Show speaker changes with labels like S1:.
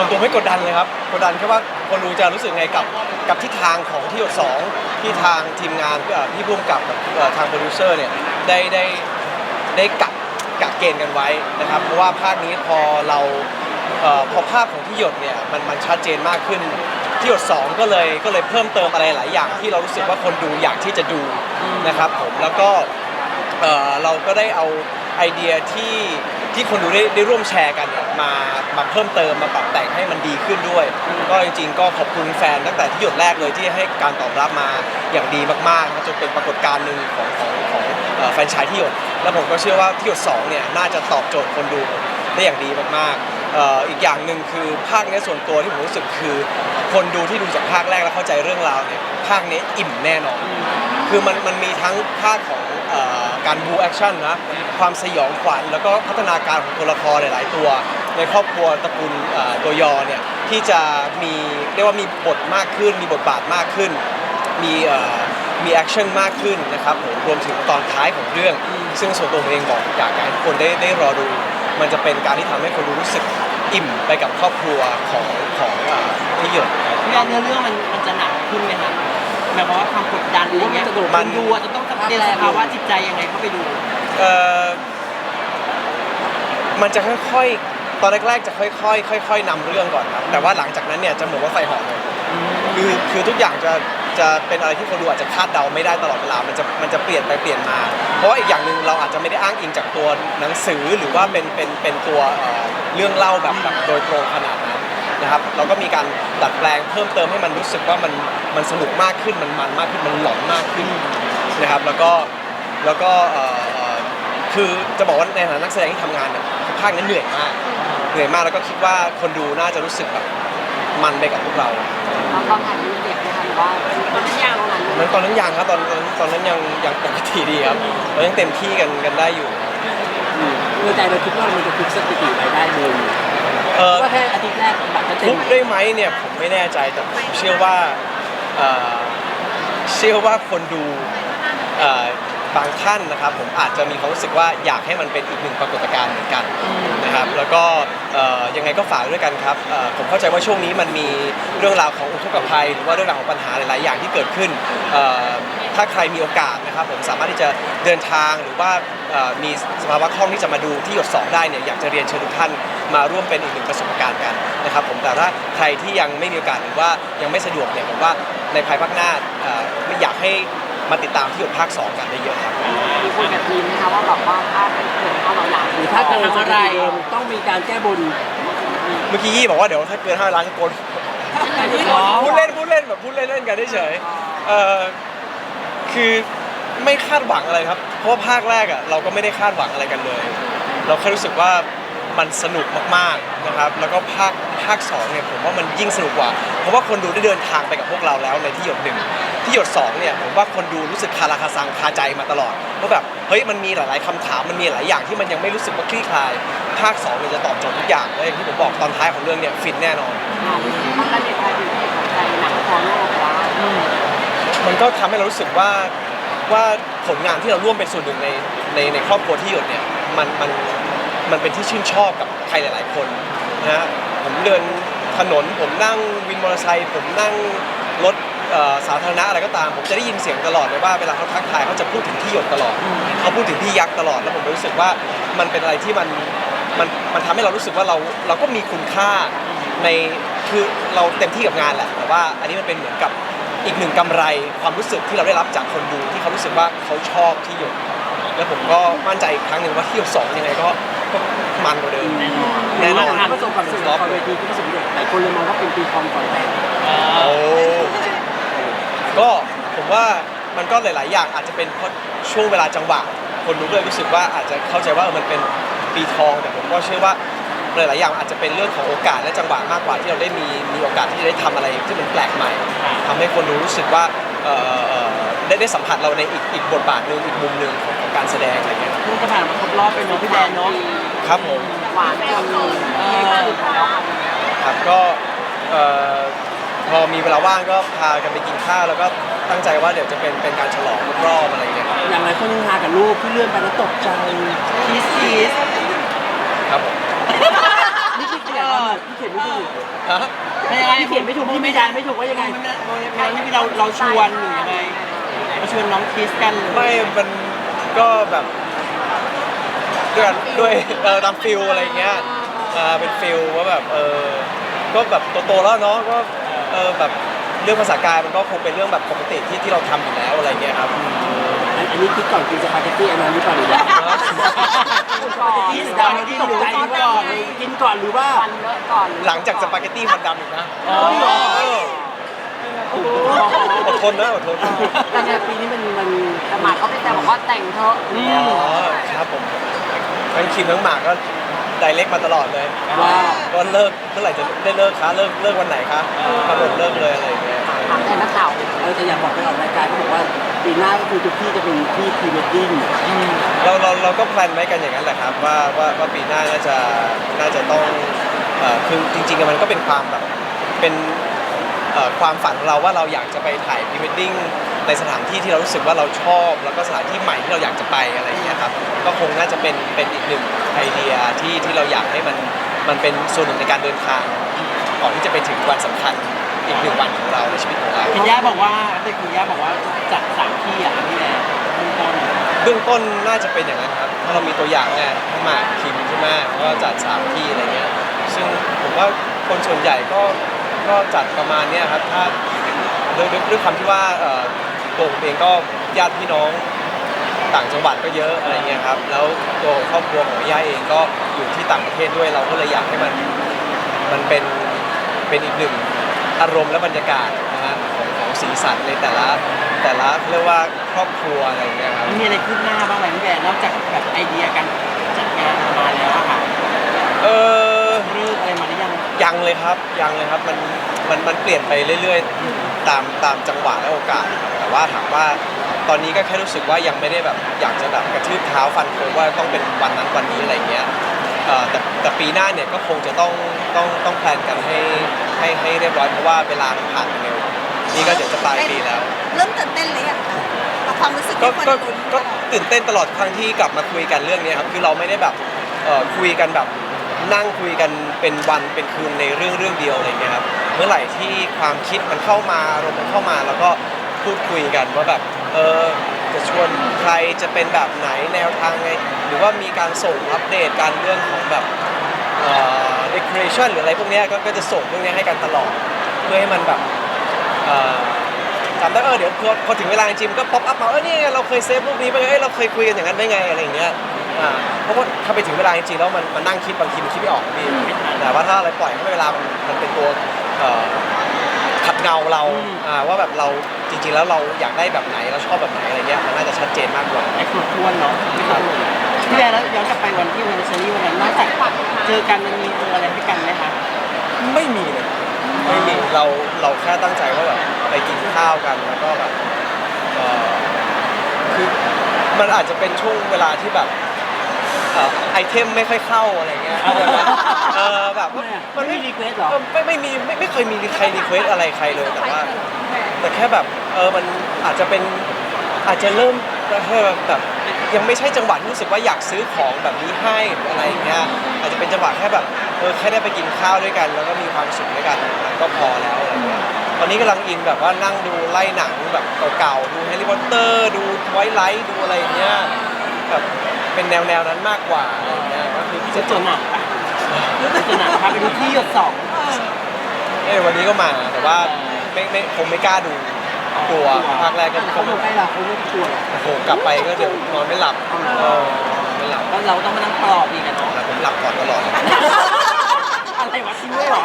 S1: ส่วนตัวไม่กดดันเลยครับ กดดันแค่ว่าคนดูจะรู้สึกไงกับกับทิศทางของที่หยดสองที่ทางทีมงานเอ่อพี่พุ่มกับกับเอ่อทางโปรดิวเซอร์เนี่ยได้ได้ได้กักกักเกณฑ์กันไว้นะครับ เพราะว่าภาคนี้พอเราเอ่อพอภาพของที่หยดเนี่ยมันมันชัดเจนมากขึ้น ที่หยดสองก็เลยก็เลยเพิ่มเติมอะไรหลายอย่าง ที่เรารู้สึกว่าคนดูอยากที่จะดูนะครับผมแล้วก็ เอ่อเราก็ได้เอาไอเดียที่ ที่คนดูได้ได้ร่วมแชร์กันเนี่ยมามาเพิ่มเติมมาปรับแต่งให้มันดีขึ้นด้วย ก็จริงๆ ก็ขอบคุณแฟนตั้งแต่ที่หยดแรกเลยที่ให้การตอบรับมาอย่างดีมากๆนะจนเป็นปรากฏการณ์หนึ่งของของของเอ่อแฟรนไชายที่หยดแล้วผมก็เชื่อว่าที่หยดสองเนี่ยน่าจะตอบโจทย์คนดูได้อย่างดีมากๆเอ่ออีกอย่างหนึ่งคือภาคเนี้ยส่วนตัวที่ผมรู้สึกคือ คนดูที่ดูจากภาคแรกแล้วเข้าใจเรื่องราวเนี่ยภาคนี้อิ่มแน่นอน คือมันมันมีทั้งภาคของเอ่อ การบูแอคชั่นนะความสยองขวัญแล้วก็พัฒนาการของตัวละครหลาย ๆ ตัว ในครอบครัวตระกูลเอ่อตัวยอเนี่ยที่จะมีเรียกว่ามีบทมากขึ้น มีบทบาทมากขึ้น มีเอ่อมีแอคชั่นมากขึ้นนะครับผมรวมถึงตอนท้ายของเรื่อง ซึ่งส่วนตัวผมเองบอกอยากให้ทุกคนได้ได้รอดู มันจะเป็นการที่ทำให้คนดูรู้สึกอิ่มไปกับครอบครัวของของเอ่อที่หยด
S2: พี่แอนเนื้อเรื่องมันมันจะหนักขึ้นไหมครับหมายความว่าความกดดันอะไรเงี้ย
S1: มัน
S2: คนดูอะจะต้อง เตรียมสภาวะจิตใจยังไงเข้าไปดู
S1: เอ่อมันจะค่อยๆ ตอนแรกๆ จะค่อยๆ ค่อย ๆนำเรื่องก่อนครับ แต่ว่าหลังจากนั้นเนี่ยจะเหมือนว่าไฟหอมเลย คือคือทุกอย่างจะจะเป็นอะไรที่คนดูอาจจะคาดเดาไม่ได้ตลอดเวลา มันจะมันจะเปลี่ยนไปเปลี่ยนมา เพราะว่าอีกอย่างหนึ่งเราอาจจะไม่ได้อ้างอิงจากตัวหนังสือหรือว่าเป็นเป็นเป็นตัวเอ่อเรื่องเล่าแบบแบบโดยตรงขนาดนั้นนะครับ เราก็มีการดัดแปลงเพิ่มเติมให้มันรู้สึกว่ามันมันสนุกมากขึ้นมันมันมากขึ้นมันหลอนมากขึ้น นะครับแล้วก็แล้วก็เอ่อเอ่อคือจะบอกว่าในฐานะนักแสดงที่ทำงานเนี่ยภาคนั้นเหนื่อยมากเหนื่อยมากแล้วก็คิดว่าคนดูน่าจะรู้สึกแบบมันไปกับพวกเรา
S3: แล้วก็ถ่ายรูปเด็กนะคะหรือว่าตอนนั้นยาวตรงนั้น
S1: นั้นตอนนั้นยังครับตอนตอนตอนนั้นยังยังปกติดีครับเรายังเต็มที่กันกันได้อยู่
S4: ในใจเราคิดว่ามันจะทุบสถิติรายได้เลย
S1: เออ
S4: ว่าแค่อาทิตย์แรกบัตรก็เต็
S1: ทุ
S4: ม
S1: บได้ไหมเนี่ยผมไม่แน่ใจแต่ผมเชื่อว่าเอ่อเชื่อว่าคนดูเอ่อ บางท่านนะครับผมอาจจะมีความรู้สึกว่าอยากให้มันเป็นอีกหนึ่งปรากฏการณ์เหมือนกันนะครับแล้วก็เอ่อยังไงก็ฝากด้วยกันครับเอ่อผมเข้าใจว่าช่วงนี้มันมีเรื่องราวของอุทกภัย หรือว่าเรื่องราวของปัญหาหลาย ๆ อย่างที่เกิดขึ้นเอ่อถ้าใครมีโอกาสนะครับผมสามารถที่จะเดินทางหรือว่าเอ่อมีสภาวะคล่องที่จะมาดูที่หยดสองได้เนี่ยอยากจะเรียนเชิญทุกท่านมาร่วมเป็นอีกหนึ่งประสบการณ์กันนะครับผมแต่ถ้าใครที่ยังไม่มีโอกาสหรือว่ายังไม่สะดวกเนี่ยผมว่าในภายภาคหน้าเอ่อไม่อยากให้ มาติดตามที่หยดภาคสองกันได้เยอะครับ
S3: มีคุยกับทีมนะคะว่าแบบว่าถ้าเป็นเกินห้าร้อยล้าน
S4: หรือถ้าเกินสถิติเดิมต้องมีการแก้บน
S1: เมื่อกี้ยี่บอกว่าเดี๋ยวถ้าเกิน5ล้านจะโกนพูดเล่นพูดเล่นแบบพูดเล่นเล่นกันเฉยๆเออคือไม่คาดหวังอะไรครับ เพราะว่าภาคแรกอะเราก็ไม่ได้คาดหวังอะไรกันเลย เราแค่รู้สึกว่ามันสนุกมากๆนะครับ แล้วก็ภาคภาคสองเนี่ยผมว่ามันยิ่งสนุกกว่า เพราะว่าคนดูได้เดินทางไปกับพวกเราแล้วในที่หยดหนึ่ง ที่หยดสองเนี่ยผมว่าคนดูรู้สึกคาราคาซังคาใจมาตลอดว่าแบบเฮ้ยมันมีหลาย ๆคำถามมันมีหลายอย่างที่มันยังไม่รู้สึกว่าคลี่คลาย ภาคสองเนี่ยจะตอบโจทย์ทุกอย่างและอย่างที่ผมบอกตอนท้ายของเรื่องเนี่ยฟินแน่นอน
S3: มันก็เลยกลายเป็นที่สนใจหนังพอโลกว่า
S1: มันก็ทำให้เรารู้สึกว่าว่าผลงานที่เราร่วมเป็นส่วนหนึ่งในในในครอบครัวที่หยดเนี่ยมันมันมันเป็นที่ชื่นชอบกับใครหลาย ๆ คนนะฮะผมเดินถนนผมนั่งวินมอเตอร์ไซค์ผมนั่งรถ เอ่อสาธารณะอะไรก็ตาม ผมจะได้ยินเสียงตลอดเลยว่าเวลาเขาทักทายเขาจะพูดถึงที่หยดตลอดเขาพูดถึงพี่ยักษ์ตลอดแล้วผมรู้สึกว่ามันเป็นอะไรที่มันมันมันทำให้เรารู้สึกว่าเราเราก็มีคุณค่าในคือเราเต็มที่กับงานแหละแต่ว่าอันนี้มันเป็นเหมือนกับอีกหนึ่งกำไรความรู้สึกที่เราได้รับจากคนดูที่เขารู้สึกว่าเขาชอบที่หยดแล้วผมก็มั่นใจอีกครั้งหนึ่งว่าที่หยดสองยังไงก็ก็มันกว่าเดิมแน่นอน
S4: ประสบความสำเร็จละครเวทีที่ประสบความสำเร็จหลายคนเลยมองว่าเป็นปีทองก่อนแต่ง
S1: โอ้ก็ผม ว่ามันก็หลาย ๆ อย่างอาจจะเป็นเพราะช่วงเวลาจังหวะ คนดูก็เลยรู้สึกว่าอาจจะเข้าใจว่าเออมันเป็นปีทอง แต่ผมก็เชื่อว่าหลาย ๆ อย่างอาจจะเป็นเรื่องของโอกาสและจังหวะมากกว่าที่เราได้มีมีโอกาสที่จะได้ทำอะไรที่มันแปลกใหม่ทำให้คนดูรู้สึกว่าเอ่อเอ่อได้ได้สัมผัสเราในอีกอีกบทบาทหนึ่งอีกมุมหนึ่งของของการแสดงอะไรเงี้ย
S2: เพิ่งจะผ่านมาครบรอบเป็นน้องพี่แดนเนาะ
S1: ครับผม
S3: หวานจนที่สุดแล้วค่ะ
S1: ครับก็เอ่อพอมีเวลาว่างก็พากันไปกินข้าวแล้วก็ ตั้งใจว่าเดี๋ยวจะเป็นเป็นการฉลองครบรอบอะไรเงี้ยครับ
S4: อย่างไรคนยังหากับรูปที่เลื่อนไปแล้วตกใจ
S2: คิสคิส
S1: ครับผม
S4: นี่คือขยายความหมายพี่เขียนไม่ถูก
S1: ฮะ
S2: ไม่ยังไง
S4: พี่เขียนไม่ถูกพี่ไม่ได้ไม่ถูกว่ายังไง
S2: โมเมนต์ที่เราเราชวนหรือยังไงเราชวนน้องคิสกันหรือ
S1: ไม่มันก็แบบด้วยด้วยเออตามฟิลอะไรเงี้ยอ่าเป็นฟิลว่าแบบเออก็แบบโตๆแล้วเนาะก็เออแบบ เรื่องภาษากายมันก็คงเป็นเรื่องแบบปกติที่ที่เราทำอยู่แล้วอะไรเงี้ยครับ
S4: อันอันนี้คิดก่อนกินสปาเกตตี้อันนั้นหรือเปล่าหรือว่าสปาเกตตี้ตกใจหรือก่อนกินก่อนหรือว่า
S3: ฟันเลอะก่อน
S1: หลังจากสปาเกตตี้มันดำอีกนะ
S2: อ๋อ
S1: เอออดทนนะอดทน
S4: แต่ในปีนี้มันมัน
S3: แต่หมากเขาไปแต่บอกว่าแต่งเถอะ
S2: อื
S1: อ๋
S2: ม
S1: อครับผมทั้งคิมทั้งหมากก็ไดเล็กมาตลอดเลย
S4: ว่า
S1: ก็เลิกเมื่อไหร่จะได้เลิกคะเลิกเลิกวันไหนคะกำหนดเลิกเลยอะไรอย่างเงี้ย
S3: ถามแทนนักข่าว
S4: เออแต่อยากบอกไปออกรายการเขาบอกว่าปีหน้าก็คือทุกที่จะเป็นที่พรีเวดดิ้ง
S1: เราเราเราก็แพลนไว้กันอย่างนั้นแหละครับว่าว่าว่าปีหน้าน่าจะน่าจะต้องเอ่อคือจริงๆอะมันก็เป็นความแบบเป็นเอ่อความฝันของเราว่าเราอยากจะไปถ่ายพรีเวดดิ้งในสถานที่ที่เรารู้สึกว่าเราชอบ แล้วก็สถานที่ใหม่ที่เราอยากจะไปอะไรอย่างเงี้ยครับก็คงน่าจะเป็นเป็นอีกหนึ่งไอเดียที่ที่เราอยากให้มันมันเป็นส่วนหนึ่งในการเดินทางก่อนที่จะไปถึงวันสำคัญ อีกหนึ่งวันของเราในชีวิตของเรา
S2: คุณย่าบอกว่าเด็กคุณย่าบอกว่าจัดสามที่อะพี่แอนเบื้องต้น
S1: เบื้องต้นน่าจะเป็นอย่างนั้นครับถ้าเรามีตัวอย่างไงทั้งหมากคิมใช่ไหมก็จัดสามที่อะไรเงี้ย ซึ่งผมว่าคนส่วนใหญ่ก็ก็จัดประมาณเนี้ยครับ ถ้าด้วยด้วยด้วยความที่ว่าเอ่อตัวผมเองก็ญาติพี่น้องต่างจังหวัดก็เยอะอะไรเงี้ยครับ แล้วตัวครอบครัวของย่าเองก็อยู่ที่ต่างประเทศด้วย เราก็เลยอยากให้มันมันเป็นเป็นอีกหนึ่ง อารมณ์และบรรยากาศนะฮะของของสีสันในแต่ละแต่ละเรียกว่าครอบครัวอะไรเงี้ยครับ
S2: มันมีอะไรคืบหน้าบ้างไหมพี่แอนนอกจากแบบไอเดียการจัดงานมาแล้วอะค่ะ
S1: เออ
S2: เรื่องอะไรมาหรือยัง
S1: ยังเลยครับยังเลยครับมันมันมันเปลี่ยนไปเรื่อยๆ ตามตามจังหวะและโอกาสครับแต่ว่าถามว่าตอนนี้ก็แค่รู้สึกว่ายังไม่ได้แบบอยากจะแบบกระทืบเท้าฟันโคงว่าต้องเป็นวันนั้นวันนี้อะไรเงี้ยเอ่อแต่แต่ปีหน้าเนี่ยก็คงจะต้องต้องต้องแพลนกันให้ให้ให้เรียบร้อยเพราะว่าเวลามันผ่านไปเร็วนี่ก็เดี๋ยวจะปลายปีแล้ว
S5: เริ่มตื่นเต้นหรือยังคะกับความรู้สึก
S1: ก็
S5: ที่คน
S1: ก็
S5: ลุ้น
S1: ก็ตื่นเต้นตลอดครั้งที่กลับมาคุยกันเรื่องนี้ครับคือเราไม่ได้แบบเอ่อคุยกันแบบนั่งคุยกันเป็นวันเป็นคืนในเรื่องเรื่องเดียวอะไรเงี้ยครับเมื่อไหร่ที่ความคิดมันเข้ามาอารมณ์มันเข้ามาแล้วก็พูดคุยกันว่าแบบเออจะชวนใครจะเป็นแบบไหนแนวทางไงหรือว่ามีการส่งอัปเดตการเรื่องของแบบ เอ่อ decoration หรืออะไรพวกเนี้ยก็ก็จะส่งพวกเนี้ยให้กันตลอด เพื่อให้มันแบบเอ่อจำได้เออเดี๋ยวพอพอถึงเวลาจริงๆก็ป๊อปอัพมาเออนี่ไงเราเคยเซฟรูปนี้ไปเอ้ยเราเคยคุยกันอย่างนั้นได้ไงอะไรอย่างเงี้ยอ่าเพราะว่าถ้าไปถึงเวลาจริงๆแล้วมันมันนั่งคิดบางทีมันคิดไม่ออกพี่แต่ว่าถ้าอะไรปล่อยให้เวลามันมันเป็นตัวเอ่อขัดเงาเราอ่าว่าแบบเราจริง ๆ แล้วเราอยากได้แบบไหนเราชอบแบบไหนอะไรเงี้ยมันน่าจะชัดเจนมากกว่า
S2: ไอ้ครบถ้วนเนาะ พี่แอนแล้วย้อนกลับไปวันที่วันเชอรี่วันนั้นนอกจากเจอกันมันมีเจออะไรให้กันไหมคะ
S1: ไม่มีเลยไม่มีเราเราแค่ตั้งใจว่าแบบไปกินข้าวกันแล้วก็แบบเอ่อคือมันอาจจะเป็นช่วงเวลาที่แบบเอ่อไอเทมไม่ค่อยเข้าอะไรเงี้ยเออแบบว่ามันไม่
S4: ไม่รีเควสหรอ
S1: เออไม่ไม่มีไม่ไม่เคยมีใครรีเควสอะไรใครเลยแต่ว่า แต่แค่แบบเออมันอาจจะเป็นอาจจะเริ่ม แค่แบบยังไม่ใช่จังหวะที่รู้สึกว่าอยากซื้อของแบบนี้ให้หรืออะไรอย่างเงี้ยอาจจะเป็นจังหวะแค่แบบเออแค่ได้ไปกินข้าวด้วยกัน แล้วก็มีความสุขด้วยกันมันก็พอแล้วอะไรเงี้ยตอนนี้กำลังอินแบบว่านั่งดูไล่หนังแบบเก่าๆดูแฮร์รี่พอตเตอร์ดูไวท์ไลท์ดูอะไรอย่างเงี้ยแบบเป็นแนวแนวๆนั้นมากกว่าอะไรอย่างเงี้ยก็คือ
S2: จะ
S1: จะ
S2: เจอหนักปะเจอหนักพาไปดูที่หยดสอง
S1: เอ้ยวันนี้ก็มาแต่ว่าไม่ไม่คงไม่กล้าดู กลัวภาคแรกก็
S4: เขาเขาไม่ให้เรเขาไม่ชว
S1: โอ้โหกลับไปก็เดี๋ยวนอนไม่หลับเออนไม่หลับ
S2: แล้เราต้องมานั่งปลอบอีกอะเนะ
S1: ผมหลับก่อนตลอด
S2: อะไรวะชิ้นด้ยเหรอ